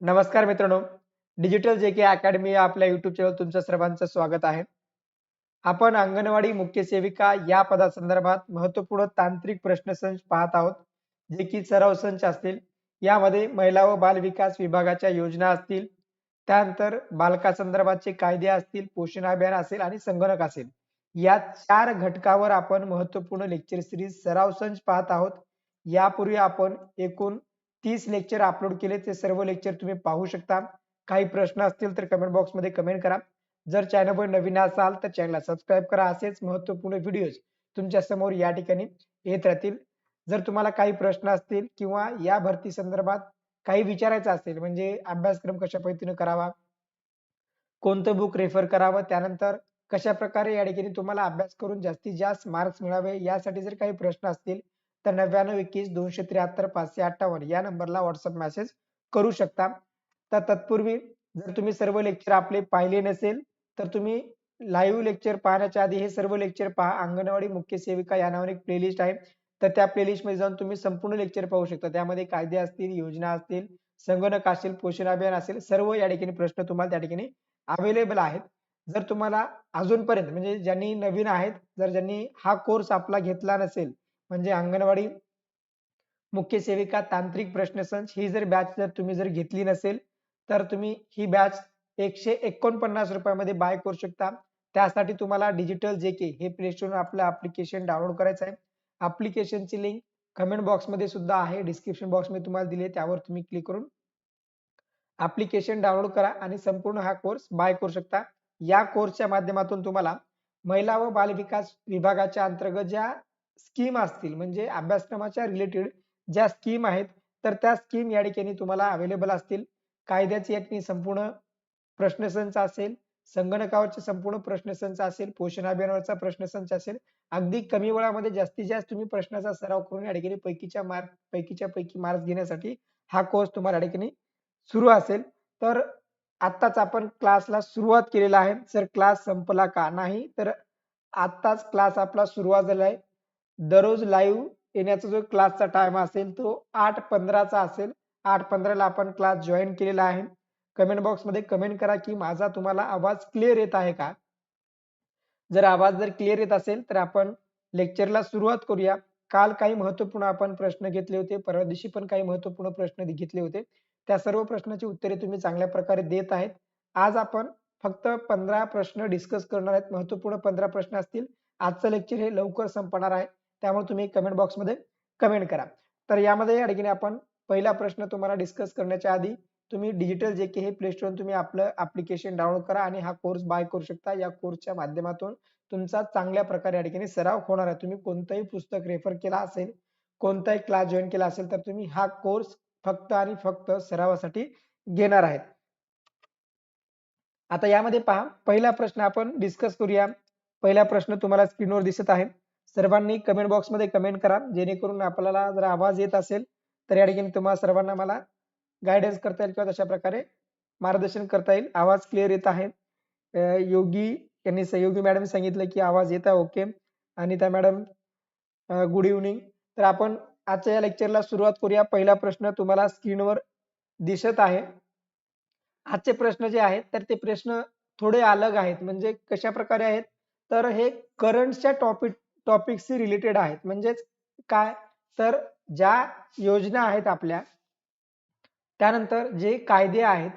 नमस्कार मित्रांनो. Digital J K academy आपल्या युट्यूब चॅनल तुमचं सर्वांचं स्वागत आहे. आपण अंगणवाडी मुख्य सेविका या पदासंदर्भात महत्त्वपूर्ण तांत्रिक प्रश्नसंच पाहत आहोत जे की सराव संच असतील यामध्ये महिला व बाल विकास विभागाच्या योजना असतील त्यानंतर बालकासंदर्भातचे कायदे असतील पोषण अभियान असेल आणि संगणक असेल. या चार घटकावर आपण महत्त्वपूर्ण लेक्चर सिरीज सराव संच पाहत आहोत. यापूर्वी आपण एकूण तीस लेक्चर अपलोड केले. ते सर्व लेक्चर तुम्ही पाहू शकता. काही प्रश्न असतील तर कमेंट बॉक्समध्ये कमेंट करा. जर चॅनलवर नवीन असाल तर चॅनलला सबस्क्राईब करा. असेच महत्त्वपूर्ण व्हिडिओज तुमच्यासमोर या ठिकाणी येत राहतील. जर तुम्हाला काही प्रश्न असतील किंवा या भरती संदर्भात काही विचारायचं असेल म्हणजे अभ्यासक्रम कशा पद्धतीने करावा कोणतं बुक रेफर करावं त्यानंतर कशा प्रकारे या ठिकाणी तुम्हाला अभ्यास करून जास्तीत जास्त मार्क्स मिळावे यासाठी जर काही प्रश्न असतील तर नव्याण्णव एकवीस दोनशे त्र्याहत्तर पाचशे अठ्ठावन्न या नंबरला व्हॉट्सअप मेसेज करू शकता. तर तत्पूर्वी जर तुम्ही सर्व लेक्चर आपले पाहिले नसेल तर तुम्ही लाईव्ह लेक्चर पाहण्याच्या आधी हे सर्व लेक्चर पहा. अंगणवाडी मुख्य सेविका या नावाने एक प्लेलिस्ट आहे. तर त्या प्लेलिस्टमध्ये जाऊन तुम्ही संपूर्ण लेक्चर पाहू शकता. त्यामध्ये कायदे असतील योजना असतील संगणक असेल पोषण अभियान असेल सर्व या ठिकाणी प्रश्न तुम्हाला त्या ठिकाणी अवेलेबल आहेत. जर तुम्हाला अजूनपर्यंत म्हणजे ज्यांनी नवीन आहेत जर ज्यांनी हा कोर्स आपला घेतला नसेल म्हणजे अंगणवाडी मुख्य सेविका तांत्रिक प्रश्नसंच ही जर बॅच जर तुम्ही जर घेतली नसेल तर तुम्ही ही बॅच एकशे एकोणपन्नास रुपयामध्ये बाय करू शकता. त्यासाठी तुम्हाला डिजिटल जे के हे प्ले स्टोर आपलं ऍप्लिकेशन डाउनलोड करायचं आहे. ऍप्लिकेशनची लिंक कमेंट बॉक्समध्ये सुद्धा आहे. डिस्क्रिप्शन बॉक्समध्ये तुम्हाला दिले त्यावर तुम्ही क्लिक करून ऍप्लिकेशन डाउनलोड करा आणि संपूर्ण हा कोर्स बाय करू शकता. या कोर्सच्या माध्यमातून तुम्हाला महिला व बालविकास विभागाच्या अंतर्गत ज्या स्कीम असतील म्हणजे अभ्यासक्रमाच्या रिलेटेड ज्या स्कीम आहेत तर त्या स्कीम या ठिकाणी तुम्हाला अवेलेबल असतील. कायद्याची या संपूर्ण प्रश्नसंच असेल संगणकावरचे संपूर्ण प्रश्नसंच असेल पोषण अभियानावरचा प्रश्नसंच असेल अगदी कमी वेळामध्ये जास्तीत जास्त तुम्ही प्रश्नाचा सराव करून या ठिकाणी पैकीच्या मार्क पैकीच्या पैकी मार्क्स घेण्यासाठी हा कोर्स तुम्हाला या ठिकाणी सुरू असेल. तर आत्ताच आपण क्लासला सुरुवात केलेला आहे. सर क्लास संपला का नाही तर आत्ताच क्लास आपला सुरुवात झाला आहे. दररोज लाईव्ह येण्याचा जो क्लासचा टाइम असेल तो आठ पंधराचा असेल. आठ पंधराला आपण क्लास जॉईन केलेला आहे. कमेंट बॉक्समध्ये कमेंट करा की माझा तुम्हाला आवाज क्लिअर येत आहे का? जर आवाज जर क्लिअर येत असेल तर आपण लेक्चरला सुरुवात करूया. काल काही महत्त्वपूर्ण आपण प्रश्न घेतले होते. परवा दिवशी पण काही महत्त्वपूर्ण प्रश्न घेतले होते. त्या सर्व प्रश्नाची उत्तरे तुम्ही चांगल्या प्रकारे देत आहेत. आज आपण फक्त पंधरा प्रश्न डिस्कस करणार आहेत. महत्त्वपूर्ण पंधरा प्रश्न असतील. आजचं लेक्चर हे लवकर संपणार आहे. त्यामुळे तुम्ही कमेंट बॉक्समध्ये कमेंट करा. तर यामध्ये या ठिकाणी आपण पहिला प्रश्न तुम्हाला डिस्कस करण्याच्या आधी तुम्ही डिजिटल जे के हे प्ले स्टोर तुम्ही आपलं ऍप्लिकेशन डाउनलोड करा आणि हा कोर्स बाय करू शकता. या कोर्सच्या माध्यमातून तुमचा चांगल्या प्रकारे या ठिकाणी सराव होणार आहे. तुम्ही कोणतंही पुस्तक रेफर केला असेल कोणताही क्लास जॉईन केला असेल तर तुम्ही हा कोर्स फक्त आणि फक्त सरावासाठी घेणार आहेत आता यामध्ये पहा पहिला प्रश्न आपण डिस्कस करूया. पहिला प्रश्न तुम्हाला स्क्रीनवर दिसत आहे. सर्वांनी कमेंट बॉक्समध्ये कमेंट करा. जेणेकरून आपल्याला जर आवाज येत असेल तर या ठिकाणी तुम्हाला सर्वांना मला गायडन्स करता येईल किंवा तशा प्रकारे मार्गदर्शन करता येईल. आवाज क्लिअर येत आहे. योगी यांनी सहयोगी मॅडम सांगितलं की आवाज येत आहे ओके आणि त्या मॅडम गुड इव्हनिंग तर आपण आजच्या या लेक्चरला सुरुवात करूया. पहिला प्रश्न तुम्हाला स्क्रीनवर दिसत आहे. आजचे प्रश्न जे आहेत तर ते प्रश्न थोडे अलग आहेत. म्हणजे कशा प्रकारे आहेत? तर हे करंटच्या टॉपिक टॉपिकशी रिलेटेड आहेत. म्हणजेच काय? तर ज्या योजना आहेत आपल्या त्यानंतर जे कायदे आहेत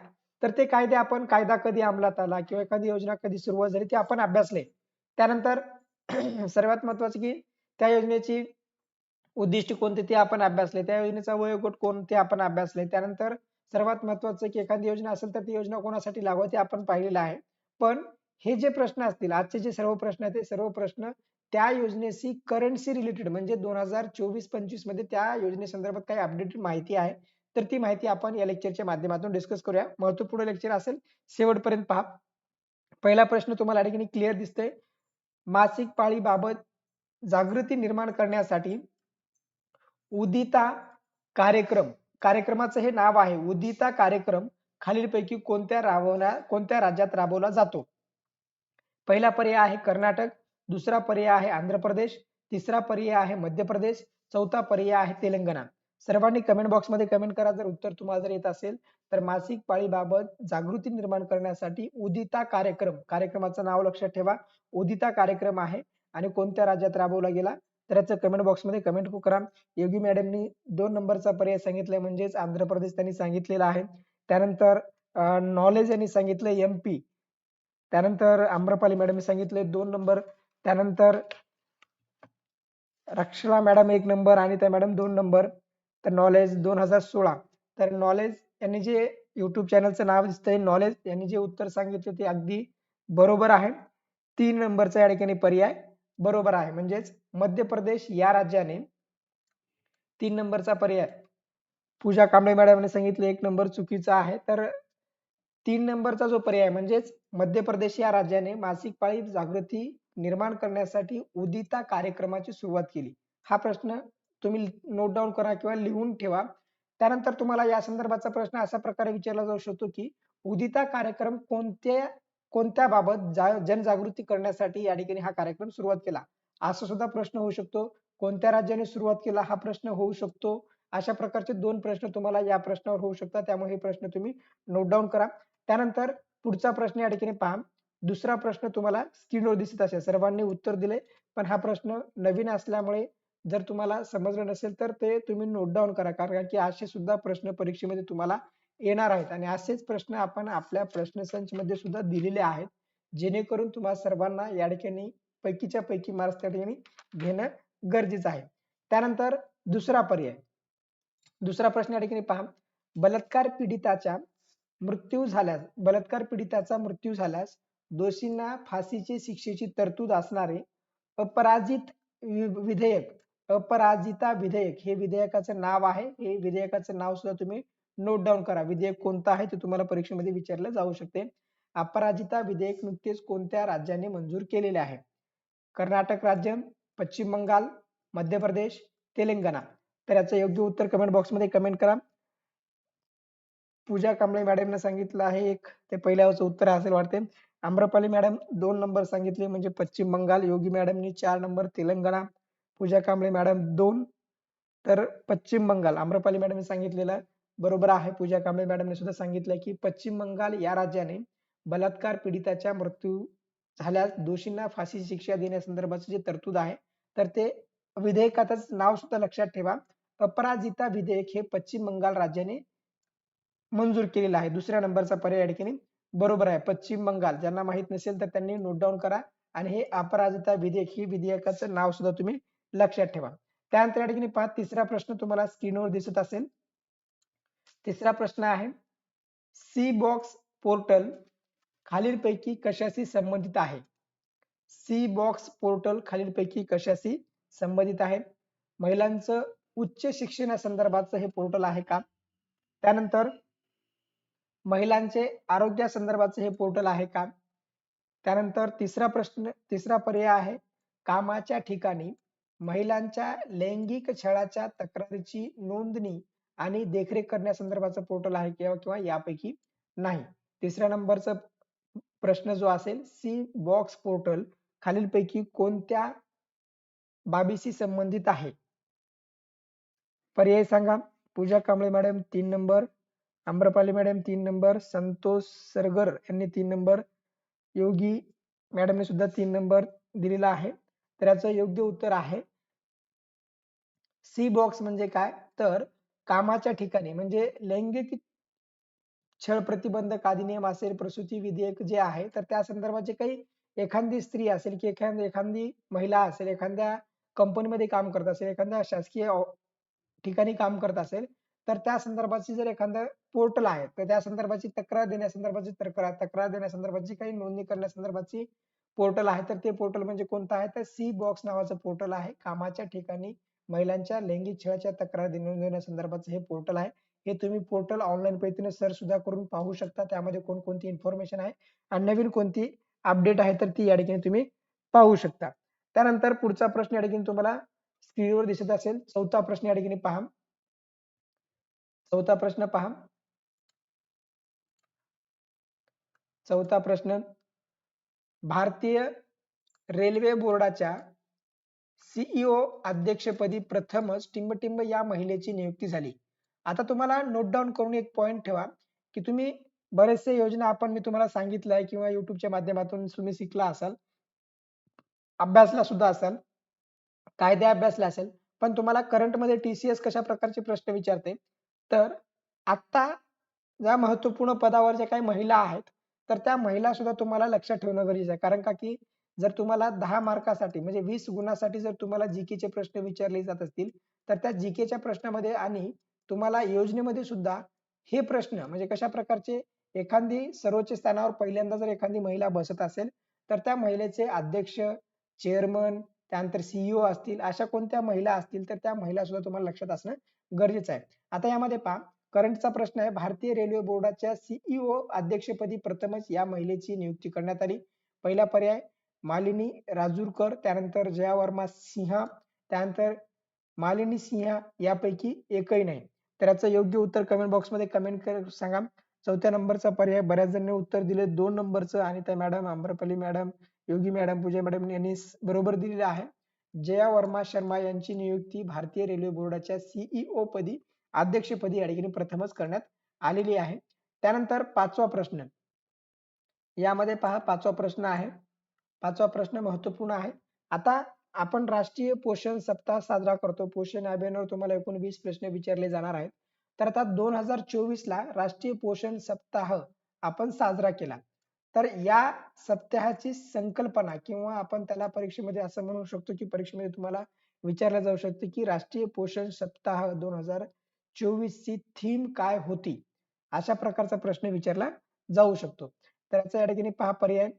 तर ते कायदे आपण कायदा कधी अंमलात आला किंवा एखादी योजना कधी सुरुवात झाली ते आपण अभ्यासले. त्यानंतर सर्वात महत्वाचं की त्या योजनेची उद्दिष्ट कोणते ते आपण अभ्यासले. त्या योजनेचा वयोगट कोणते आपण अभ्यासले. त्यानंतर सर्वात महत्वाचं की एखादी योजना असेल तर ती योजना कोणासाठी लागू ते आपण पाहिलेलं आहे. पण हे जे प्रश्न असतील आजचे जे सर्व प्रश्न आहेत ते सर्व प्रश्न त्या योजनेशी करंटशी रिलेटेड म्हणजे दोन हजार चोवीस पंचवीसमध्ये त्या योजनेसंदर्भात काही अपडेटेड माहिती आहे. तर ती माहिती आपण या लेक्चरच्या माध्यमातून डिस्कस करूया. महत्त्वपूर्ण लेक्चर असेल शेवटपर्यंत पहा. पहिला प्रश्न तुम्हाला ठिकाणी क्लिअर दिसतोय. मासिक पाळी बाबत जागृती निर्माण करण्यासाठी उदिता कार्यक्रम कार्यक्रमाचं हे नाव आहे. उदिता कार्यक्रम खालीलपैकी कोणत्या राबवण्या कोणत्या राज्यात राबवला जातो? पहिला पर्याय आहे कर्नाटक दुसरा पर्याय आहे आंध्र प्रदेश तिसरा पर्याय आहे मध्य प्रदेश चौथा पर्याय आहे तेलंगणा. सर्वांनी कमेंट बॉक्समध्ये कमेंट करा जर उत्तर तुम्हाला जर येत असेल तर मासिक पाळीबाबत जागृती निर्माण करण्यासाठी उदिता कार्यक्रम कार्यक्रमाचं नाव लक्षात ठेवा. उदिता कार्यक्रम आहे आणि कोणत्या राज्यात राबवला गेला? तर याचं कमेंट बॉक्समध्ये कमेंट करा. योगी मॅडमनी दोन नंबरचा पर्याय सांगितलाय म्हणजेच आंध्र प्रदेश त्यांनी सांगितलेला आहे. त्यानंतर नॉलेज यांनी सांगितलं एम पी त्यानंतर आम्रपाली मॅडमनी सांगितले दोन नंबर त्यानंतर रक्षला मॅडम एक नंबर आणि त्या मॅडम दोन नंबर. तर नॉलेज दोन हजार सोळा. तर नॉलेज यांनी जे युट्यूब चॅनलचं नाव दिसतंय नॉलेज यांनी जे उत्तर सांगितले ते अगदी बरोबर आहे. तीन नंबरचा या ठिकाणी पर्याय बरोबर आहे. म्हणजेच मध्य प्रदेश या राज्याने तीन नंबरचा पर्याय. पूजा कांबळे मॅडमने सांगितले एक नंबर चुकीचा आहे. तर तीन नंबरचा जो पर्याय म्हणजेच मध्य प्रदेश या राज्याने मासिक पाळी जागृती निर्माण करण्यासाठी उदिता कार्यक्रमाची सुरुवात केली. हा प्रश्न तुम्ही नोट डाऊन करा किंवा लिहून ठेवा. त्यानंतर तुम्हाला या संदर्भाचा प्रश्न अशा प्रकारे विचारला जाऊ शकतो की उदिता कार्यक्रम कोणत्या कोणत्या बाबत जनजागृती करण्यासाठी या ठिकाणी हा कार्यक्रम सुरुवात केला? असा सुद्धा प्रश्न होऊ शकतो. कोणत्या राज्याने सुरुवात केला हा प्रश्न होऊ शकतो? अशा प्रकारचे दोन प्रश्न तुम्हाला या प्रश्नावर होऊ शकतात. त्यामुळे हे प्रश्न तुम्ही नोट डाऊन करा. त्यानंतर पुढचा प्रश्न या ठिकाणी पहा. दुसरा प्रश्न तुम्हाला स्क्रीनवर दिसत असेल. सर्वांनी उत्तर दिले पण हा प्रश्न नवीन असल्यामुळे जर तुम्हाला समजलं नसेल तर ते तुम्ही नोट डाऊन करा. कारण की असे सुद्धा प्रश्न परीक्षेमध्ये तुम्हाला येणार आहेत. आणि असेच प्रश्न आपण आपल्या प्रश्नसंच मध्ये सुद्धा दिलेले आहेत. जेणेकरून तुम्हाला सर्वांना या ठिकाणी पैकीच्या पैकी मार्क्स त्या ठिकाणी घेणं गरजेचं आहे. त्यानंतर दुसरा पर्याय. दुसरा प्रश्न या ठिकाणी पहा. बलात्कार पीडिताच्या मृत्यू झाल्यास बलात्कार पीडिताचा मृत्यू झाल्यास दोषींना फाशीची शिक्षेची तरतूद असणारे अपराजित विधेयक अपराजिता विधेयक हे विधेयकाचं नाव आहे. हे विधेयकाचं नाव सुद्धा तुम्ही नोट डाऊन करा. विधेयक कोणतं आहे ते तुम्हाला परीक्षेमध्ये विचारलं जाऊ शकते. अपराजिता विधेयक नुकतेच कोणत्या राज्याने मंजूर केलेले आहे? कर्नाटक राज्य पश्चिम बंगाल मध्य प्रदेश तेलंगणा. तर याचं योग्य उत्तर कमेंट बॉक्समध्ये कमेंट करा. पूजा कांबळे मॅडमने सांगितलं आहे एक. ते पहिल्याचं उत्तर असेल वाटते. आम्रपाली मॅडम दोन नंबर सांगितले म्हणजे पश्चिम बंगाल योगी मॅडमनी चार नंबर तेलंगणा पूजा कांबळे मॅडम दोन. तर पश्चिम बंगाल आम्रपाली मॅडमने सांगितलेलं बरोबर आहे. पूजा कांबळे मॅडमने सुद्धा सांगितलं की पश्चिम बंगाल या राज्याने बलात्कार पीडिताच्या मृत्यू झाल्यास दोषींना फाशी शिक्षा देण्यासंदर्भाचे जे तरतूद आहे तर ते विधेयकातच नाव सुद्धा लक्षात ठेवा. अपराजिता विधेयक हे पश्चिम बंगाल राज्याने मंजूर केलेलं आहे. दुसऱ्या नंबरचा पर्याय या ठिकाणी बरोबर आहे. पश्चिम बंगाल ज्यांना माहीत नसेल तर त्यांनी नोट डाऊन करा आणि हे अपराजिता विधेयक ही विधेयकाचं नाव सुद्धा तुम्ही लक्षात ठेवा. त्यानंतर या ठिकाणी पहा तिसरा प्रश्न तुम्हाला स्क्रीनवर दिसत असेल. तिसरा प्रश्न आहे सी बॉक्स पोर्टल खालीलपैकी कशाशी संबंधित आहे? सी बॉक्स पोर्टल खालीलपैकी कशाशी संबंधित आहे? महिलांचं उच्च शिक्षणासंदर्भातचं हे पोर्टल आहे का? त्यानंतर महिलांचे आरोग्या संदर्भाचे हे पोर्टल आहे का? त्यानंतर तिसरा प्रश्न तिसरा पर्याय आहे कामाच्या ठिकाणी महिलांच्या लैंगिक छळाच्या तक्रारीची नोंदणी आणि देखरेख करण्यासंदर्भाचं पोर्टल आहे किंवा किंवा यापैकी नाही. तिसऱ्या नंबरचा प्रश्न जो असेल सी बॉक्स पोर्टल खालीलपैकी कोणत्या बाबीशी संबंधित आहे? पर्याय सांगा. पूजा कांबळे मॅडम तीन नंबर. आम्रपाली मॅडम तीन नंबर संतोष सरगर यांनी तीन नंबर योगी मॅडमने सुद्धा तीन नंबर दिलेला आहे. तर याचं योग्य उत्तर आहे. सी बॉक्स म्हणजे काय? तर कामाच्या ठिकाणी म्हणजे लैंगिक छळ प्रतिबंधक अधिनियम असेल प्रसूती विधेयक जे आहे तर त्या संदर्भात काही एखादी स्त्री असेल की एखादी एखादी महिला असेल एखाद्या कंपनीमध्ये काम करत असेल एखाद्या शासकीय ठिकाणी काम करत असेल तर त्या संदर्भाची जर एखादं पोर्टल आहे तर त्या संदर्भाची तक्रार देण्यासंदर्भाची तक्रार तक्रार देण्यासंदर्भाची काही नोंदणी करण्यासंदर्भाची पोर्टल आहे तर ते पोर्टल म्हणजे कोणतं आहे? तर सी बॉक्स नावाचं पोर्टल आहे कामाच्या ठिकाणी महिलांच्या लैंगिक छळाच्या तक्रार देण्यासंदर्भाचं हे पोर्टल आहे. हे तुम्ही पोर्टल ऑनलाईन पद्धतीने सर्च सुद्धा करून पाहू शकता. त्यामध्ये कोणकोणती इन्फॉर्मेशन आहे आणि नवीन कोणती अपडेट आहे तर ती या ठिकाणी तुम्ही पाहू शकता. त्यानंतर पुढचा प्रश्न या ठिकाणी तुम्हाला स्क्रीनवर दिसत असेल. चौथा प्रश्न या ठिकाणी पहा. चौथा प्रश्न पहा. चौथा प्रश्न. भारतीय रेल्वे बोर्डाच्या सीईओ अध्यक्षपदी प्रथमच टिंबटिंब या महिलेची नियुक्ती झाली. आता तुम्हाला नोट डाऊन करून एक पॉइंट ठेवा की तुम्ही बरेचसे योजना आपण मी तुम्हाला सांगितलं आहे किंवा युट्यूबच्या माध्यमातून तुम्ही शिकला असाल अभ्यासला सुद्धा असाल कायदे अभ्यासला असेल पण तुम्हाला करंटमध्ये टीसीएस कशा प्रकारचे प्रश्न विचारते तर आता ज्या महत्त्वपूर्ण पदावर ज्या काही महिला आहेत तर त्या महिला सुद्धा तुम्हाला लक्षात ठेवणं गरजेचं आहे. कारण का की जर तुम्हाला दहा मार्कासाठी म्हणजे वीस गुणासाठी जर तुम्हाला जीकेचे प्रश्न विचारले जात असतील तर त्या जीकेच्या प्रश्नामध्ये आणि तुम्हाला योजनेमध्ये सुद्धा हे प्रश्न म्हणजे कशा प्रकारचे एखादी सर्वोच्च स्थानावर पहिल्यांदा जर एखादी महिला बसत असेल तर त्या महिलेचे अध्यक्ष चेअरमन त्यानंतर सीईओ असतील अशा कोणत्या महिला असतील तर त्या महिला सुद्धा तुम्हाला लक्षात असणं गरजेचं आहे. आता यामध्ये पहा करंटचा प्रश्न आहे. भारतीय रेल्वे बोर्डाच्या सीईओ अध्यक्षपदी प्रथमच या महिलेची नियुक्ती करण्यात आली. पहिला पर्याय मालिनी राजूरकर त्यानंतर जया वर्मा सिंहा त्यानंतर मालिनी सिंहा यापैकी एकही नाही. तर याचं योग्य उत्तर कमेंट बॉक्समध्ये कमेंट कर सांगा. चौथ्या नंबरचा पर्याय बऱ्याच जणांनी उत्तर दिले दोन नंबरचं आणि त्या madam Amrapali madam Yogi madam Pooja madam यांनी बरोबर दिलेलं आहे. जया वर्मा शर्मा यांची नियुक्ती भारतीय रेल्वे बोर्डाच्या सीईओ पदी अध्यक्षपदी या ठिकाणी प्रथमच करण्यात आलेली आहे. त्यानंतर पाचवा प्रश्न. यामध्ये पहा पाचवा प्रश्न आहे. पाचवा प्रश्न महत्त्वपूर्ण आहे. आता आपण राष्ट्रीय पोषण सप्ताह साजरा करतो. पोषण अभियानावर तुम्हाला एकूण वीस प्रश्न विचारले जाणार आहेत. तर आता दोन हजार चोवीस ला राष्ट्रीय पोषण सप्ताह आपण साजरा केला. तर या सप्ताहाची संकल्पना किंवा आपण त्याला परीक्षेमध्ये असं म्हणू शकतो की परीक्षेमध्ये तुम्हाला विचारलं जाऊ शकते की राष्ट्रीय पोषण सप्ताह दोन हजार चोवीस ची थीम काय होती? अशा प्रकारचा प्रश्न विचारला जाऊ शकतो. त्याचा या ठिकाणी पहा पर्याय.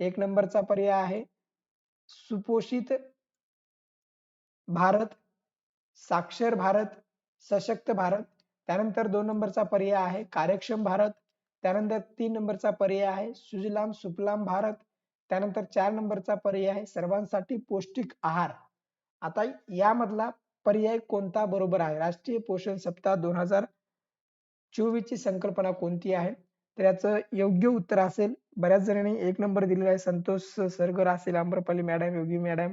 एक नंबरचा पर्याय आहे. सुपोषित भारत साक्षर भारत सशक्त भारत. त्यानंतर दोन नंबरचा पर्याय आहे. कार्यक्षम भारत त्यानंतर तीन नंबरचा पर्याय आहे सुजलाम सुफलाम भारत. त्यानंतर चार नंबरचा पर्याय आहे सर्वांसाठी पौष्टिक आहार. आता यामधला पर्याय कोणता बरोबर आहे? राष्ट्रीय पोषण सप्ताह दोन हजार चोवीस ची संकल्पना कोणती आहे? तर याचं योग्य उत्तर असेल बऱ्याच जणांनी एक नंबर दिलेला आहे संतोष सरगर असेल Amrapali madam Yogi madam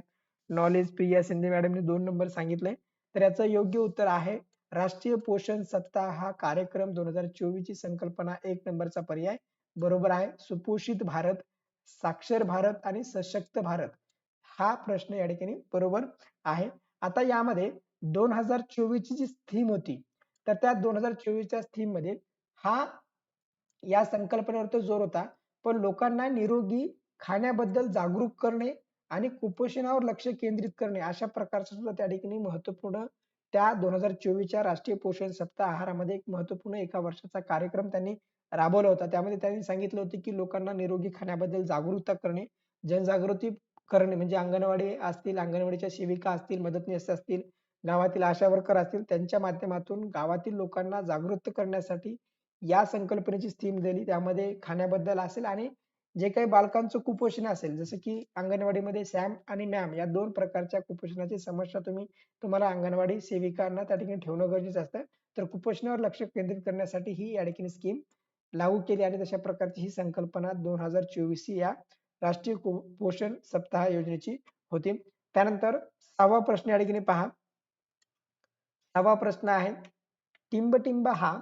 knowledge Priya Shinde मॅडमने दोन नंबर सांगितले तर याचं योग्य उत्तर आहे राष्ट्रीय पोषण सप्ताह हा कार्यक्रम दोन हजार चोवीस ची संकल्पना एक नंबरचा पर्याय बरोबर आहे. सुपोषित भारत साक्षर भारत आणि सशक्त भारत हा प्रश्न या ठिकाणी बरोबर आहे. आता यामध्ये दोन हजार चोवीस ची जी थीम होती तर त्या दोन हजार चोवीसच्या थीममध्ये हा या संकल्पनेवर तो जोर होता. पण लोकांना निरोगी खाण्याबद्दल जागरूक करणे आणि कुपोषणावर लक्ष केंद्रित करणे अशा प्रकारचा सुद्धा त्या ठिकाणी महत्त्वपूर्ण त्या दोन हजार चोवीसच्या राष्ट्रीय पोषण सप्ताह आहारामध्ये एक महत्त्वपूर्ण एका वर्षाचा कार्यक्रम त्यांनी राबवला होता. त्यामध्ये त्यांनी सांगितलं होतं की लोकांना निरोगी खाण्याबद्दल जागरूकता करणे जनजागृती करणे म्हणजे अंगणवाडी असतील अंगणवाडीच्या सेविका असतील मदतनीस असतील गावातील आशा वर्कर असतील त्यांच्या माध्यमातून गावातील लोकांना जागृत करण्यासाठी या संकल्पनेची थीम दिली. त्यामध्ये खाण्याबद्दल असेल आणि जे काही बालकांचं कुपोषण असेल जसं की अंगणवाडीमध्ये सॅम आणि मॅम या दोन प्रकारच्या कुपोषणाची समस्या तुम्ही तुम्हाला अंगणवाडी सेविकांना त्या ठिकाणी ठेवणं गरजेचं असतं. तर कुपोषणावर लक्ष केंद्रित करण्यासाठी ही या ठिकाणी स्कीम लागू केली आणि तशा प्रकारची ही संकल्पना दोन हजार चोवीस या राष्ट्रीय पोषण सप्ताह योजनेची होती. त्यानंतर सहावा प्रश्न या ठिकाणी पहा. सहावा प्रश्न आहे टिंबटिंब हा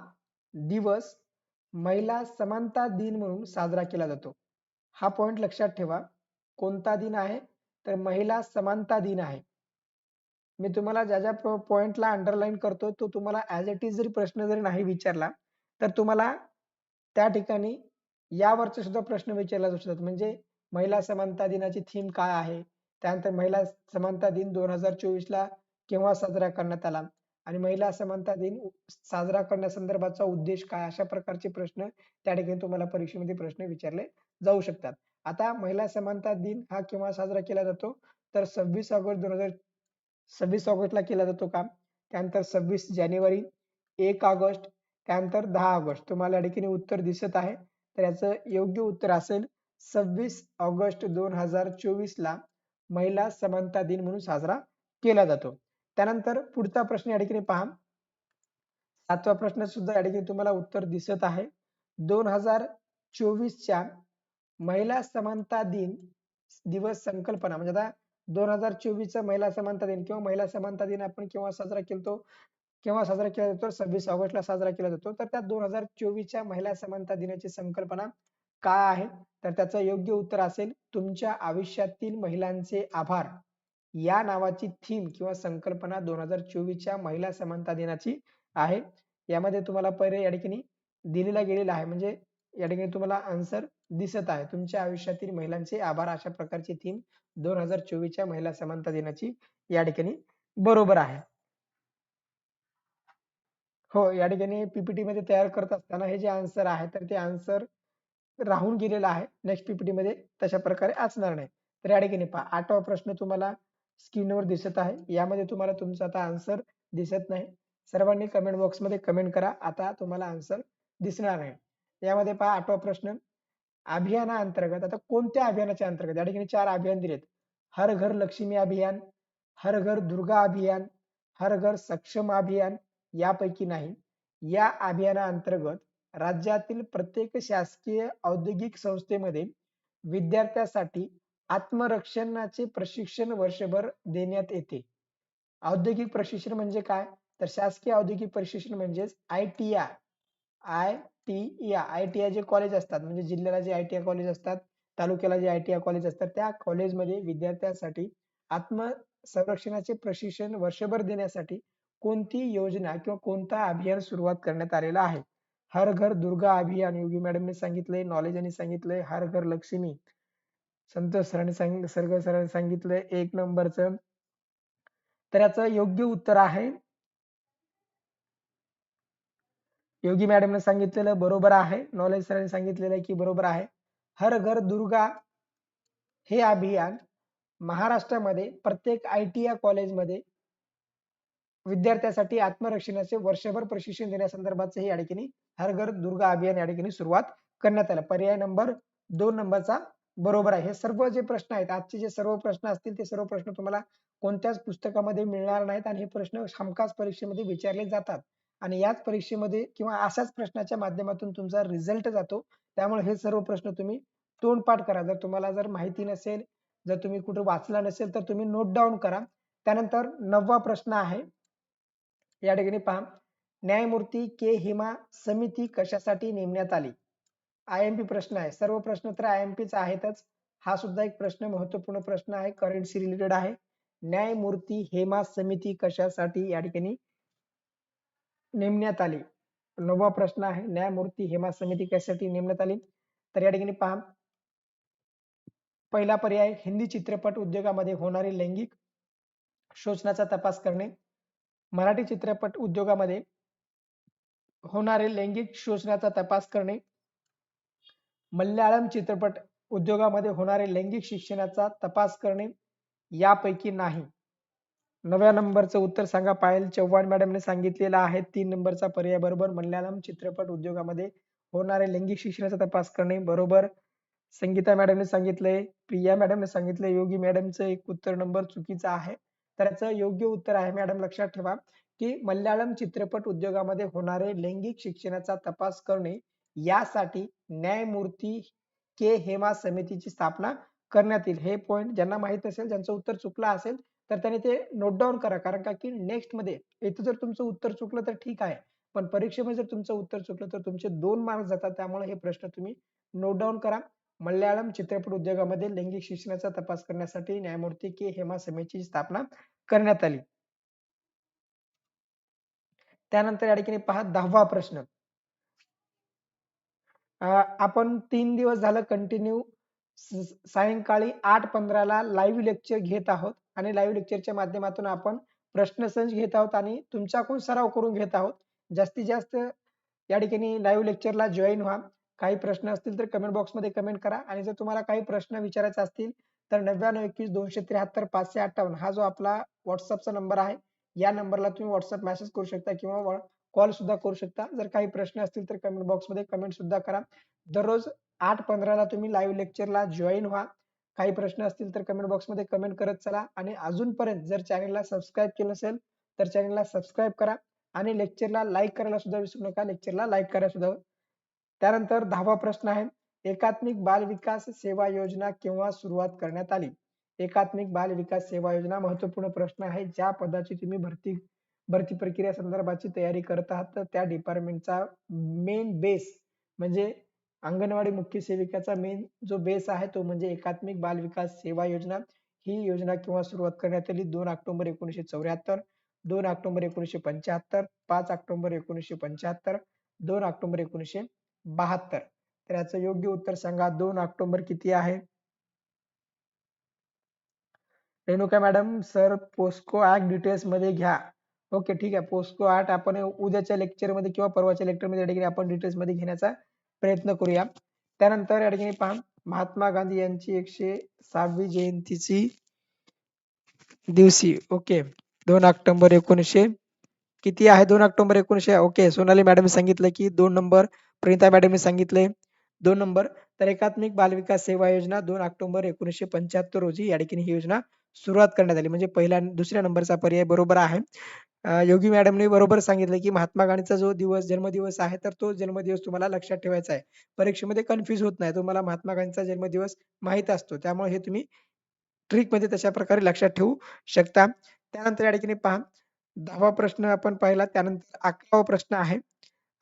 दिवस महिला समानता दिन म्हणून साजरा केला जातो. हा पॉइंट लक्षात ठेवा. कोणता दिन आहे? तर महिला समानता दिन आहे. मी तुम्हाला ज्या ज्या पॉइंटला अंडरलाईन करतो तो तुम्हाला ऍज इट इज जरी प्रश्न जरी नाही विचारला तर तुम्हाला त्या ठिकाणी यावरचे सुद्धा प्रश्न विचारला जाऊ शकतात म्हणजे महिला समानता दिनाची थीम काय आहे? त्यानंतर महिला समानता दिन दोन हजार चोवीसला केव्हा साजरा करण्यात आला? आणि महिला समानता दिन साजरा करण्यासंदर्भाचा उद्देश काय? अशा प्रकारचे प्रश्न त्या ठिकाणी तुम्हाला परीक्षेमध्ये प्रश्न विचारले जाऊ शकतात. आता महिला समानता दिन हा केव्हा साजरा केला जातो? तर सव्वीस ऑगस्ट दोन हजार सव्वीस ऑगस्टला केला जातो का त्यानंतर सव्वीस जानेवारी एक ऑगस्ट त्यानंतर दहा ऑगस्ट. तुम्हाला या ठिकाणी उत्तर दिसत आहे. तर याचं योग्य उत्तर असेल सव्वीस ऑगस्ट दोन हजार चोवीस ला महिला समानता दिन म्हणून साजरा केला जातो. त्यानंतर पुढचा प्रश्न या ठिकाणी पहा. सातवा प्रश्न सुद्धा या ठिकाणी तुम्हाला उत्तर दिसत आहे. दोन हजार चोवीसच्या महिला समानता दिन दिवस संकल्पना म्हणजे आता दोन हजार चोवीसचा महिला समानता दिन किंवा महिला समानता दिन आपण केव्हा साजरा केलतो केव्हा साजरा केला जातो? सव्वीस ऑगस्टला साजरा केला जातो. तर त्या दोन हजार चोवीसच्या महिला समानता दिनाची संकल्पना काय आहे? तर त्याचं योग्य उत्तर असेल तुमच्या आयुष्यातील महिलांचे आभार. या नावाची थीम किंवा संकल्पना दोन हजार चोवीसच्या महिला समानता दिनाची आहे. यामध्ये तुम्हाला पहिले या ठिकाणी दिलेला गेलेला आहे. म्हणजे या ठिकाणी तुम्हाला आन्सर दिसत आहे. तुमच्या आयुष्यातील महिलांचे आभार अशा प्रकारची थीम दोन हजार चोवीसच्या महिला समानता दिनाची या ठिकाणी बरोबर आहे. हो या ठिकाणी पीपीटी मध्ये तयार करत असताना हे जे आन्सर आहे तर ते आन्सर राहून गेलेलं आहे. नेक्स्ट पीपीटी मध्ये तशा प्रकारे असणार नाही. तर या ठिकाणी पहा. आठवा प्रश्न तुम्हाला स्क्रीनवर दिसत आहे. यामध्ये तुम्हाला तुमचा आता आन्सर दिसत नाही. सर्वांनी कमेंट बॉक्समध्ये कमेंट करा. आता तुम्हाला आन्सर दिसणार नाही. यामध्ये पहा आठवा प्रश्न. अभियाना अंतर्गत आता कोणत्या अभियानाच्या अंतर्गत? या ठिकाणी चार अभियान दिलेत. हर घर लक्ष्मी अभियान हर घर दुर्गा अभियान हर घर सक्षम अभियान यापैकी नाही. या अभियाना अंतर्गत राज्यातील प्रत्येक शासकीय औद्योगिक संस्थेमध्ये विद्यार्थ्यासाठी आत्मरक्षणाचे प्रशिक्षण वर्षभर देण्यात येते. औद्योगिक प्रशिक्षण म्हणजे काय? तर शासकीय औद्योगिक प्रशिक्षण म्हणजेच I T I I T I T I जे कॉलेज असतात म्हणजे जिल्ह्याला जे आय टी आय कॉलेज असतात तालुक्याला जे आय टी आय कॉलेज असतात त्या कॉलेजमध्ये विद्यार्थ्यांसाठी आत्म संरक्षणाचे प्रशिक्षण वर्षभर देण्यासाठी कोणती योजना किंवा कोणता अभियान सुरुवात करण्यात आलेला आहे? हर घर दुर्गा अभियान योगी मॅडमने सांगितलंय नॉलेज यांनी सांगितलंय हर घर लक्ष्मी संतोष सरांनी सांग सर्ग सरांनी सांगितलंय एक नंबरचं. तर याचं योग्य उत्तर आहे योगी मॅडमने सांगितलेलं बरोबर आहे. नॉलेज सरांनी सांगितलेलं की बरोबर आहे. हर घर दुर्गा हे अभियान महाराष्ट्रामध्ये प्रत्येक आय टी आय कॉलेजमध्ये विद्यार्थ्यासाठी आत्मरक्षणाचे वर्षभर प्रशिक्षण देण्यासंदर्भात हे या ठिकाणी हर घर दुर्गा अभियान या ठिकाणी सुरुवात करण्यात आलं. पर्याय नंबर दोन नंबरचा बरोबर आहे. हे सर्व जे प्रश्न आहेत आजचे जे सर्व प्रश्न असतील ते सर्व प्रश्न तुम्हाला कोणत्याच पुस्तकामध्ये मिळणार नाहीत आणि हे प्रश्न हमखास परीक्षेमध्ये विचारले जातात. आणि याच परीक्षेमध्ये किंवा अशाच प्रश्नाच्या माध्यमातून तुमचा रिझल्ट जातो. त्यामुळे हे सर्व प्रश्न तुम्ही तोंडपाठ करा. जर तुम्हाला जर माहिती नसेल जर तुम्ही कुठे वाचला नसेल तर तुम्ही नोट डाऊन करा. त्यानंतर नववा प्रश्न आहे. या ठिकाणी पहा. न्यायमूर्ती के. हिमा समिती कशासाठी नेमण्यात आली? आय एम पी प्रश्न आहे. सर्व प्रश्न तर आय एम पीच आहेतच. हा सुद्धा एक प्रश्न महत्त्वपूर्ण प्रश्न आहे. करंटशी रिलेटेड आहे. न्यायमूर्ती हेमा समिती कशासाठी या ठिकाणी नेमण्यात आली. नववा प्रश्न आहे न्यायमूर्ती हेमा समिती कशासाठी नेमण्यात आली? तर या ठिकाणी पहा. पहिला पर्याय हिंदी चित्रपट उद्योगामध्ये होणारे लैंगिक शोषणाचा तपास करणे. मराठी चित्रपट उद्योगामध्ये होणारे लैंगिक शोषणाचा तपास करणे. मल्याळम चित्रपट उद्योगामध्ये होणारे लैंगिक शिक्षणाचा तपास करणे. यापैकी नाही. नव्या नंबरचं उत्तर सांगा. पायल चव्हाण मॅडमने सांगितलेलं आहे. तीन नंबरचा पर्याय बरोबर मल्याळम चित्रपट उद्योगामध्ये होणारे लैंगिक शिक्षणाचा तपास करणे बरोबर. संगीता मॅडमने सांगितलंय. प्रिया मॅडमने सांगितलंय. योगी मॅडमचं एक उत्तर नंबर चुकीचा आहे. तर याचं योग्य उत्तर आहे. मॅडम लक्षात ठेवा की मल्याळम चित्रपट उद्योगामध्ये होणारे लैंगिक शिक्षणाचा तपास करणे यासाठी न्यायमूर्ती के. हेमा समितीची स्थापना करण्यात येईल. हे पॉइंट ज्यांना माहीत असेल ज्यांचं उत्तर चुकलं असेल तर त्यांनी ते नोट डाऊन करा. कारण का की नेक्स्टमध्ये इथं जर तुमचं उत्तर चुकलं तर ठीक आहे. पण परीक्षेमध्ये जर तुमचं उत्तर चुकलं तर तुमचे दोन मार्क जातात. त्यामुळे हे प्रश्न तुम्ही नोट डाऊन करा. मल्याळम चित्रपट उद्योगामध्ये लैंगिक शिक्षणाचा तपास करण्यासाठी न्यायमूर्ती के. हेमा समितीची स्थापना करण्यात आली. त्यानंतर या ठिकाणी पहा दहावा प्रश्न. आपण तीन दिवस झालं कंटिन्यू सायंकाळी आठ पंधराला लाईव्ह लेक्चर घेत आहोत आणि लाईव्ह लेक्चरच्या माध्यमातून आपण प्रश्नसंच घेत आहोत आणि तुमच्याकडून सराव करून घेत आहोत. जास्तीत जास्त या ठिकाणी लाईव्ह लेक्चरला जॉईन व्हा. काही प्रश्न असतील तर कमेंट बॉक्समध्ये कमेंट करा आणि जर तुम्हाला काही प्रश्न विचारायचे असतील तर नव्याण्णव एकवीस दोनशे त्र्याहत्तर पाचशे अठ्ठावन्न हा जो आपला व्हॉट्सअपचा नंबर आहे या नंबरला तुम्ही व्हॉट्सअप मेसेज करू शकता किंवा कॉल सुद्धा करू शकता. जर काही प्रश्न असतील तर कमेंट बॉक्समध्ये कमेंट सुद्धा करा. दररोज आठ पंधराला तुम्ही लाईव्ह लेक्चरला जॉईन व्हा. काही प्रश्न असतील तर कमेंट बॉक्समध्ये कमेंट करत चला. आणि अजूनपर्यंत जर चॅनलला सबस्क्राईब केलं असेल तर चॅनलला सबस्क्राईब करा. आणि लेक्चरला लाईक करायला सुद्धा विसरू नका. लेक्चरला लाईक करायला सुद्धा. त्यानंतर दहावा प्रश्न आहे. एकात्मिक बाल विकास सेवा योजना केव्हा सुरुवात करण्यात आली? एकात्मिक बाल विकास सेवा योजना महत्त्वपूर्ण प्रश्न आहे. ज्या पदाची तुम्ही भरती भरती प्रक्रिया संदर्भाची तयारी करत आहात तर त्या डिपार्टमेंटचा मेन बेस म्हणजे अंगणवाडी मुख्य सेविकाचा मेन जो बेस आहे तो म्हणजे एकात्मिक बाल विकास सेवा योजना. ही योजना किंवा सुरुवात करण्यात आली दोन ऑक्टोबर एकोणीशे चौऱ्याहत्तर दोन ऑक्टोबर एकोणीशे पंच्याहत्तर पाच ऑक्टोबर एकोणीशे पंच्याहत्तर दोन ऑक्टोबर एकोणीशे बहात्तर. तर याचं योग्य उत्तर सांगा दोन ऑक्टोबर किती आहे? Renuka madam sir POCSO act डिटेल्समध्ये घ्या. ओके ठीक आहे. पोस्को ऍक्ट आपण उद्याच्या लेक्चरमध्ये किंवा परवाच्या लेक्चरमध्ये आपण डिटेल्समध्ये घेण्याचा प्रयत्न करूया. त्यानंतर या ठिकाणी पहा महात्मा गांधी यांची एकशे सहावी जयंतीची दिवशी ओके दोन ऑक्टोबर एकोणीसशे किती आहे दोन ऑक्टोबर एकोणीसशे? ओके सोनाली मॅडम सांगितलं की दोन नंबर प्रणिता मॅडमने सांगितले दोन नंबर तर एकात्मिक बालविकास सेवा योजना दोन ऑक्टोबर एकोणीसशे पंच्याहत्तर रोजी या ठिकाणी ही योजना सुरुवात करण्यात आली. म्हणजे पहिल्या दुसऱ्या नंबरचा पर्याय बरोबर आहे. योगी मॅडमने बरोबर सांगितलं की महात्मा गांधीचा जो दिवस जन्मदिवस आहे तर तो जन्मदिवस तुम्हाला लक्षात ठेवायचा आहे. परीक्षेमध्ये कन्फ्युज होत नाही. तुम्हाला महात्मा गांधीचा जन्मदिवस माहीत असतो. त्यामुळे हे तुम्ही ट्रिकमध्ये तशा प्रकारे लक्षात ठेवू शकता. त्यानंतर या ठिकाणी पहा. दहावा प्रश्न आपण पाहिला. त्यानंतर अकरावा प्रश्न आहे.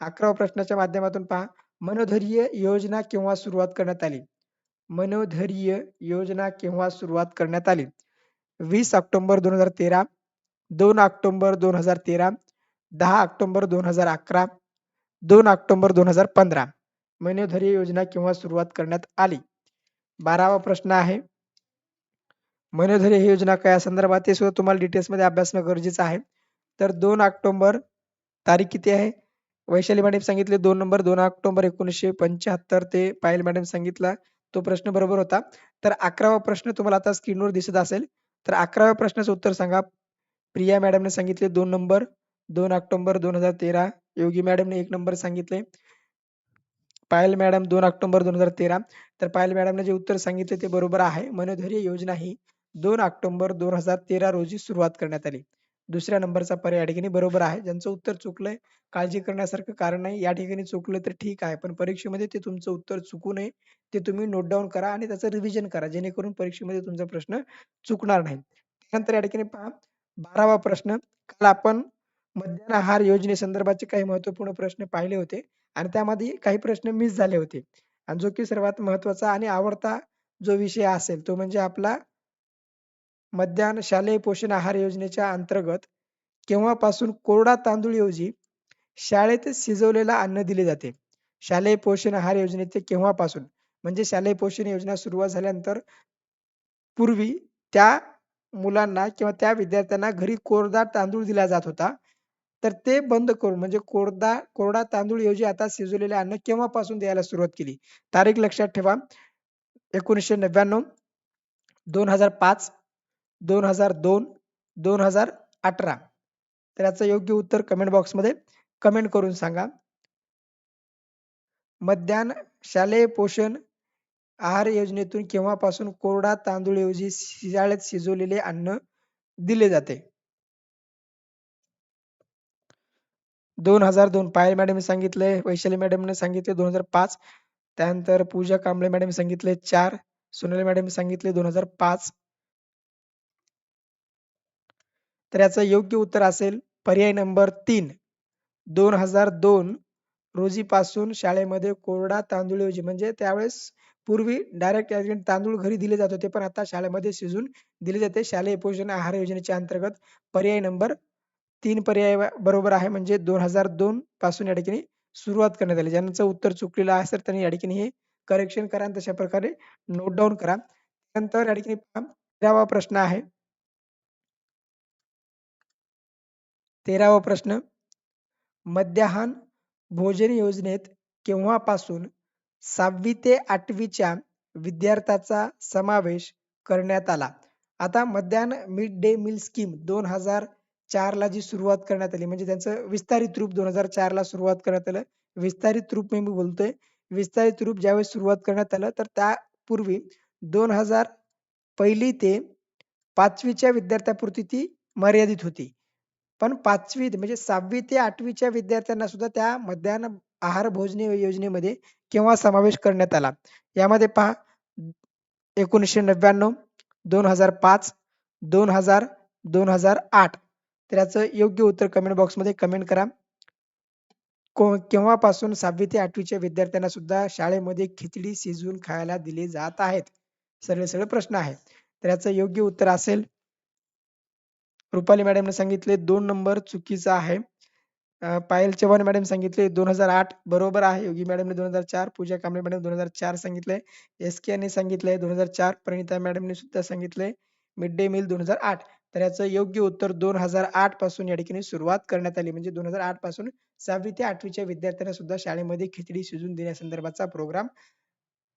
अकरावा प्रश्नाच्या माध्यमातून पहा. मनोधैर्य योजना केव्हा सुरुवात करण्यात आली? मनोधैर्य योजना केव्हा सुरुवात करण्यात आली? वीस ऑक्टोबर दोन हजार तेरा दोन ऑक्टोबर दोन हजार तेरा दहा ऑक्टोबर दोन हजार अकरा दोन ऑक्टोबर दोन हजार पंधरा. मनोधैर्य योजना केव्हा सुरुवात करण्यात आली. बारावा प्रश्न आहे महिनोधरी ही योजना काय? संदर्भात ते सुद्धा तुम्हाला डिटेल्समध्ये अभ्यासणं गरजेचं आहे. तर दोन ऑक्टोबर तारीख किती आहे? वैशाली मॅडम सांगितले दोन नंबर दोन ऑक्टोबर एकोणीसशे पंच्याहत्तर ते पायल मॅडम सांगितला तो प्रश्न बरोबर होता. तर अकरावा प्रश्न तुम्हाला आता स्क्रीनवर दिसत असेल. तर अकराव्या प्रश्नाचं उत्तर सांगा. प्रिया मॅडमने सांगितले दोन नंबर दोन ऑक्टोबर दोन हजार तेरा. योगी मॅडमने एक नंबर सांगितले. पायल मॅडम दोन ऑक्टोबर दोन हजार तेरा. तर पायल मॅडमने जे उत्तर सांगितले ते बरोबर आहे. मनोधैर्य योजना ही दोन ऑक्टोबर दोन हजार तेरा रोजी सुरुवात करण्यात आली. दुसऱ्या नंबरचा पर्याय या ठिकाणी बरोबर आहे. ज्यांचं उत्तर चुकलंय काळजी करण्यासारखं कारण नाही. या ठिकाणी चुकलं तर ठीक आहे पण परीक्षेमध्ये ते तुमचं उत्तर चुकू नये ते तुम्ही नोट डाऊन करा आणि त्याचं रिव्हिजन करा. जेणेकरून परीक्षेमध्ये तुमचा प्रश्न चुकणार नाही. त्यानंतर या ठिकाणी पहा बारावा प्रश्न. काल आपण मध्यान्ह आहार योजनेसंदर्भाचे काही महत्त्वपूर्ण प्रश्न पाहिले होते आणि त्यामध्ये काही प्रश्न मिस झाले होते. आणि जो की सर्वात महत्त्वाचा आणि आवडता जो विषय असेल तो म्हणजे आपला मध्यान्ह शालेय पोषण आहार योजनेच्या अंतर्गत केव्हापासून कोरडा तांदूळ ऐवजी शाळेत शिजवलेला अन्न दिले जाते? शालेय पोषण आहार योजनेचे केव्हापासून? म्हणजे शालेय पोषण योजना सुरुवात झाल्यानंतर पूर्वी त्या मुलांना किंवा त्या विद्यार्थ्यांना घरी कोरडा तांदूळ दिला जात होता. तर ते बंद करून म्हणजे कोरडा कोरडा तांदूळ ऐवजी आता शिजवलेले अन्न केव्हापासून द्यायला सुरुवात केली? तारीख लक्षात ठेवा. एकोणीसशे नव्याण्णव दोन हजार पाच दोन हजार दोन दोन हजार अठरा. तर याचं योग्य उत्तर कमेंट बॉक्समध्ये कमेंट करून सांगा. मध्यान्ह शालेय पोषण आहार योजनेतून केव्हापासून कोरडा तांदूळ ऐवजी शिजवलेले अन्न दिले जाते? दोन हजार दोन. पायल मॅडम सांगितले वैशाली मॅडमने सांगितले दोन हजार पाच. त्यानंतर पूजा कांबळे मॅडम सांगितले चार. सोनाली मॅडम सांगितले दोन हजार पाच. तर याचं योग्य उत्तर असेल पर्याय नंबर तीन. दोन हजार दोन रोजीपासून शाळेमध्ये कोरडा तांदूळ ऐवजी म्हणजे त्यावेळेस पूर्वी डायरेक्ट तांदूळ घरी दिले जात होते पण आता शाळेमध्ये शिजून दिले जाते. शालेय पोषण आहार योजनेच्या अंतर्गत पर्याय नंबर तीन पर्याय बरोबर आहे म्हणजे दोन हजार दोन पासून या ठिकाणी सुरुवात करण्यात आली. ज्यांचं उत्तर चुकलेलं आहे तर त्यांनी या ठिकाणी हे करेक्शन करा तशा प्रकारे नोट डाऊन करा. नंतर या ठिकाणी तेरावा प्रश्न आहे. तेरावा प्रश्न. मध्याह्न भोजन योजनेत केव्हापासून सहावी ते आठवीच्या विद्यार्थ्याचा समावेश करण्यात आला? आता मध्यान्ह मिड डे मील स्कीम दोन हजार चारला जी सुरुवात करण्यात आली म्हणजे त्यांचं विस्तारित रूप दोन हजार चारला सुरुवात करण्यात आलं. विस्तारित रूप मी बोलतोय. विस्तारित रूप ज्यावेळेस सुरुवात करण्यात आलं तर त्यापूर्वी दोन हजार पहिली ते पाचवीच्या विद्यार्थ्यापुरती ती मर्यादित होती. पण पाचवी म्हणजे सहावी ते आठवीच्या विद्यार्थ्यांना सुद्धा त्या मध्यान्ह आहार भोजन योजनेमध्ये केव्हा समावेश करण्यात आला? यामध्ये पहा एकोणीसशे नव्याण्णव दोन हजार पाच दोन हजार दोन हजार आठ. तर याचं योग्य उत्तर कमेंट बॉक्समध्ये कमेंट करा. केव्हापासून सहावी ते आठवीच्या विद्यार्थ्यांना सुद्धा शाळेमध्ये खिचडी शिजवून खायला दिली जात आहेत? सरळ सरळ प्रश्न आहे तर याचं योग्य उत्तर असेल रुपाली मॅडमने सांगितले दोन नंबर चुकीचा आहे. पायल चव्हाण मॅडम सांगितले दोन हजार आठ बरोबर आहे. योगी मॅडमने दोन हजार चार पूजा कांबळे मॅडम दोन हजार चार सांगितले. एस के यांनी सांगितले दोन हजार चार प्रणिता मॅडमने सुद्धा सांगितले. मिड डे मिल दोन हजार आठ. तर याचं योग्य उत्तर दोन हजार आठपासून या ठिकाणी सुरुवात करण्यात आली. म्हणजे दोन हजार आठपासून सहावी ते आठवीच्या विद्यार्थ्यांना सुद्धा शाळेमध्ये खिचडी शिजून देण्यासंदर्भाचा प्रोग्राम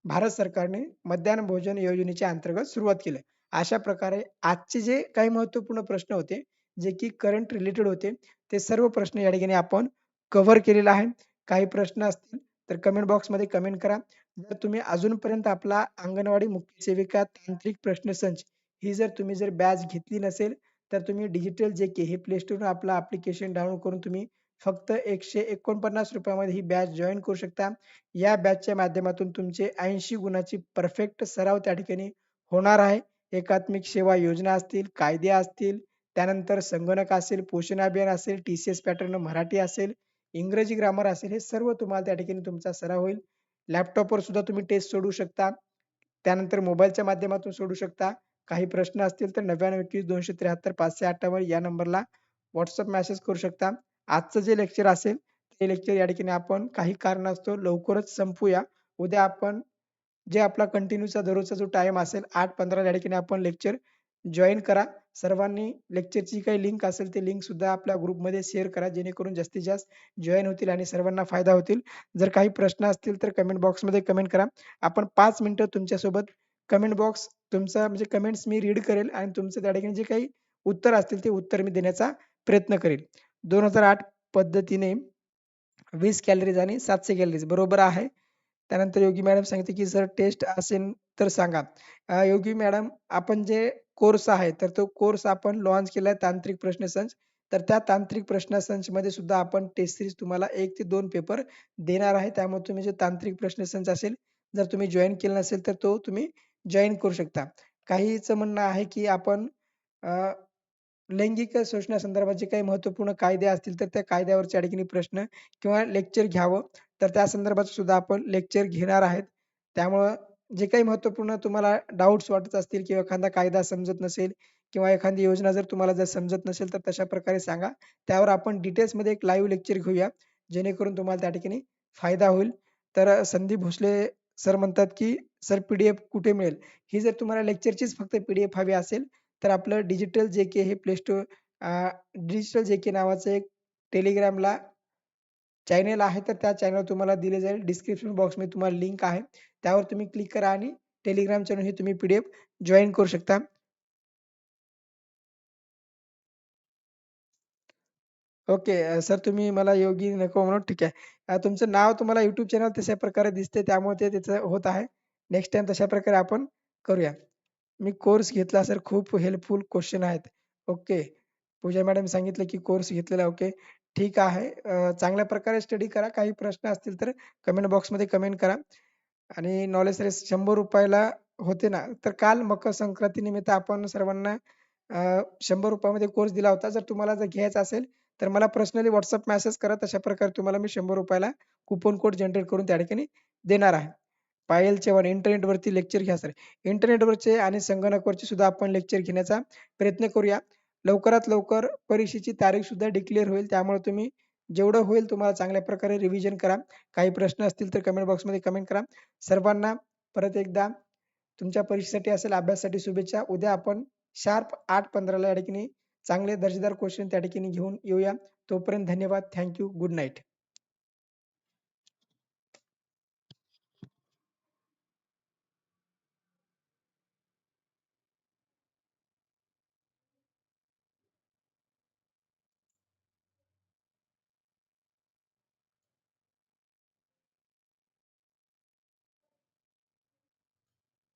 भारत सरकारने मध्यान्ह भोजन योजनेच्या अंतर्गत सुरुवात केली. अशा प्रकारे आजचे जे काही महत्त्वपूर्ण प्रश्न होते जे की करंट रिलेटेड होते ते सर्व प्रश्न या ठिकाणी आपण कव्हर केलेला आहे. काही प्रश्न असतील तर कमेंट बॉक्समध्ये कमेंट करा. जर तुम्ही अजूनपर्यंत आपला अंगणवाडी मुख्य सेविका तांत्रिक प्रश्न संच ही जर तुम्ही जर बॅच घेतली नसेल तर तुम्ही डिजिटल जे के हे प्ले स्टोर आपला ऍप्लिकेशन डाउनलोड करून तुम्ही फक्त एकशे एकोणपन्नास रुपयामध्ये ही बॅच जॉईन करू शकता. या बॅचच्या माध्यमातून तुमचे ऐंशी गुणाची परफेक्ट सराव त्या ठिकाणी होणार आहे. एकात्मिक सेवा योजना असतील कायदे असतील त्यानंतर संगणक असेल पोषण अभियान असेल T C S pattern Marathi असेल इंग्रजी ग्रामर असेल हे सर्व तुम्हाला त्या ठिकाणी तुमचा सराव होईल. लॅपटॉपवर सुद्धा तुम्ही टेस्ट सोडू शकता. त्यानंतर मोबाईलच्या माध्यमातून सोडू शकता. काही प्रश्न असतील तर नव्याण्णव एकवीस दोनशे त्र्याहत्तर पाचशे अठ्ठावन्न या नंबरला व्हॉट्सअप मेसेज करू शकता. आजचं जे लेक्चर असेल ते लेक्चर या ठिकाणी आपण काही कारणास्तव लवकरच संपूया. उद्या आपण जे आपला कंटिन्यूचा दररोजचा जो टाइम असेल आठ पंधरा या ठिकाणी आपण लेक्चर जॉईन करा. सर्वांनी लेक्चरची काही लिंक असेल ते लिंक सुद्धा आपल्या ग्रुपमध्ये शेअर करा जेणेकरून जास्तीत जास्त जॉईन होतील आणि सर्वांना फायदा होतील. जर काही प्रश्न असतील तर कमेंट बॉक्समध्ये कमेंट करा. आपण पाच मिनिटं तुमच्यासोबत कमेंट बॉक्स तुमचा म्हणजे कमेंट्स मी रीड करेल आणि तुमचं त्या ठिकाणी जे काही उत्तर असतील ते उत्तर मी देण्याचा प्रयत्न करेल. दोन हजार आठ पद्धतीने वीस कॅलरीज आणि सातशे कॅलरीज बरोबर आहे. त्यानंतर योगी मॅडम सांगते की जर टेस्ट असेल तर सांगा. योगी मॅडम आपण जे कोर्स आहे तर तो कोर्स आपण लॉन्च केलाय तांत्रिक प्रश्नसंच तर त्या तांत्रिक प्रश्नसंच मध्ये सुद्धा आपण टेस्ट सिरीज तुम्हाला एक ते दोन पेपर देणार आहे. त्यामुळे तुम्ही जे तांत्रिक प्रश्नसंच असेल जर तुम्ही जॉईन केला नसेल तर तो तुम्ही जॉईन करू शकता. काहीच म्हणणं आहे की आपण लैंगिक शोषणासंदर्भात जे काही महत्त्वपूर्ण कायदे असतील तर त्या कायद्यावरच्या ठिकाणी प्रश्न किंवा लेक्चर घ्यावं. तर त्या संदर्भात सुद्धा आपण लेक्चर घेणार आहेत. त्यामुळं जे काही महत्त्वपूर्ण तुम्हाला डाऊट्स वाटत असतील किंवा एखादा कायदा समजत नसेल किंवा एखादी योजना जर तुम्हाला जर समजत नसेल तर तशा प्रकारे सांगा. त्यावर आपण डिटेल्समध्ये एक लाईव्ह लेक्चर घेऊया जेणेकरून तुम्हाला त्या ठिकाणी फायदा होईल. तर संदीप भोसले सर म्हणतात की सर पीडीएफ कुठे मिळेल? ही जर तुम्हाला लेक्चरचीच फक्त पीडीएफ हवी असेल तर आपलं डिजिटल जे के हे प्ले स्टोर डिजिटल जे के नावाचं एक टेलिग्रामला चॅनेल आहे. तर त्या चॅनल तुम्हाला दिले जाईल. डिस्क्रिप्शन बॉक्समध्ये तुम्हाला लिंक आहे. त्यावर तुम्ही क्लिक करा आणि टेलिग्राम चॅनल हे तुम्ही पीडीएफ जॉईन करू शकता. ओके सर तुम्ही मला योगी नको म्हणून ठीक आहे. तुमचं नाव तुम्हाला युट्यूब चॅनल तशा प्रकारे दिसते त्यामुळे ते त्याचं होत आहे. नेक्स्ट टाइम तशा प्रकारे आपण करूया. मी कोर्स घेतला सर खूप हेल्पफुल क्वेश्चन आहेत. ओके पूजा मॅडम सांगितलं की कोर्स घेतलेला ओके ठीक आहे. चांगल्या प्रकारे स्टडी करा. काही प्रश्न असतील तर कमेंट बॉक्समध्ये कमेंट करा. आणि नॉलेज रेस शंभर रुपयाला होते ना तर काल मकर संक्रांती निमित्त आपण सर्वांना शंभर रुपयामध्ये कोर्स दिला होता. जर तुम्हाला जर घ्यायचा असेल तर मला पर्सनली व्हॉट्सअप मेसेज करा. तशा प्रकारे तुम्हाला मी शंभर रुपयाला कुपन कोड जनरेट करून त्या ठिकाणी देणार आहे. पायल चव्हाण इंटरनेटवरती लेक्चर घ्या सर इंटरनेटवरचे आणि संगणकवरचे सुद्धा आपण लेक्चर घेण्याचा प्रयत्न करूया. लवकरात लवकर परीक्षेची तारीख सुद्धा डिक्लेअर होईल. त्यामुळे तुम्ही जेवढं होईल तुम्हाला चांगल्या प्रकारे रिव्हिजन करा. काही प्रश्न असतील तर कमेंट बॉक्समध्ये कमेंट करा. सर्वांना परत एकदा तुमच्या परीक्षेसाठी असेल अभ्यासासाठी शुभेच्छा. उद्या आपण शार्प आठ पंधराला या ठिकाणी चांगले दर्जेदार क्वेश्चन त्या ठिकाणी घेऊन येऊया. तोपर्यंत धन्यवाद. Thank you good night